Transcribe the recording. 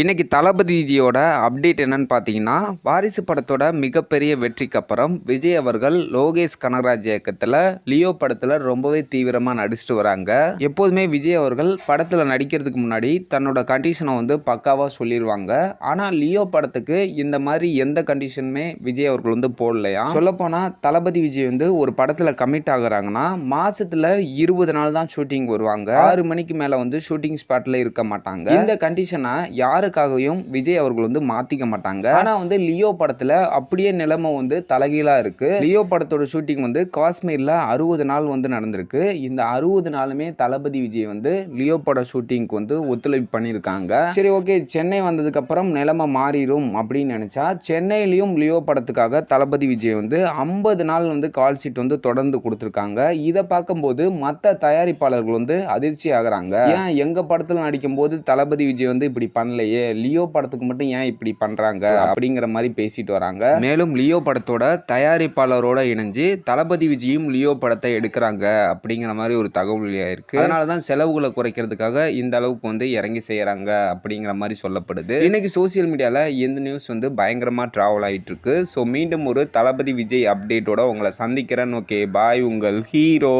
இன்றைக்கி தளபதிஜியோட அப்டேட் என்னன்னு பார்த்தீங்கன்னா வாரிசு படத்தோட மிகப்பெரிய வெற்றிக்கு அப்புறம் விஜய் அவர்கள் லோகேஷ் கனகராஜ் இயக்கத்தில் லியோ படத்தில் ரொம்பவே தீவிரமாக நடிச்சிட்டு வராங்க. எப்போதுமே விஜய் அவர்கள் படத்தில் நடிக்கிறதுக்கு முன்னாடி தன்னோட கண்டிஷனை வந்து பக்காவாக சொல்லிடுவாங்க ஆனால் லியோ படத்துக்கு இந்த மாதிரி எந்த கண்டிஷனுமே விஜய் அவர்கள் வந்து போடலையா? சொல்லப்போனால் தளபதி விஜய் வந்து ஒரு படத்தில் கமிட் ஆகுறாங்கன்னா மாதத்தில் இருபது நாள் தான் ஷூட்டிங் வருவாங்க. ஆறு மணிக்கு மேலே வந்து ஷூட்டிங் ஸ்பாட்டில் இருக்க மாட்டாங்க. இந்த கண்டிஷனை யார் யாருக்காகவும் விஜய் அவர்கள் வந்து மாத்திக்க மாட்டாங்க. ஆனா வந்து லியோ படத்துல அப்படியே நிலைமை வந்து தலைகீழா இருக்கு. லியோ படத்தோட ஷூட்டிங் வந்து காஷ்மீர்ல அறுபது நாள் வந்து நடந்திருக்கு. இந்த அறுபது நாளுமே தளபதி விஜய் வந்து லியோ பட ஷூட்டிங்க்கு வந்து ஒத்துழைப்பு பண்ணியிருக்காங்க. சரி ஓகே சென்னை வந்ததுக்கு அப்புறம் நிலைமை மாறிடும் அப்படின்னு நினைச்சா சென்னையிலயும் லியோ படத்துக்காக தளபதி விஜய் வந்து ஐம்பது நாள் வந்து கால் ஷீட் வந்து தொடர்ந்து கொடுத்துருக்காங்க. இதை பார்க்கும்போது மற்ற தயாரிப்பாளர்கள் வந்து அதிர்ச்சி ஆகுறாங்க ஏன் எங்க படத்தில் நடிக்கும் போது தளபதி விஜய் வந்து இப்படி பண்ணலையே? லியோ படத்துக்கு மட்டும் ஏன் இப்படி பண்றாங்க அப்படிங்கிற மாதிரி பேசிட்டு வராங்க. மேலும் லியோ படத்தோட தயாரிப்பாளரோட இணைஞ்சு தளபதி விஜயும் லியோ படத்தை எடுக்கிறாங்க அப்படிங்கிற மாதிரி ஒரு தகவல் இருக்கு அதனால தான் செலவுகளை குறைக்கிறதுக்காக இந்த அளவுக்கு வந்து இறங்கி செய்யறாங்க அப்படிங்கிற மாதிரி சொல்லப்படுது. இன்னைக்கு சோசியல் மீடியால இந்த நியூஸ் வந்து பயங்கரமா டிராவல் ஆயிட்டு இருக்கு ஸோ மீண்டும் ஒரு தளபதி விஜய் அப்டேட்டோட உங்களை சந்திக்கிறேன். ஓகே பாய் உங்கள் ஹீரோ.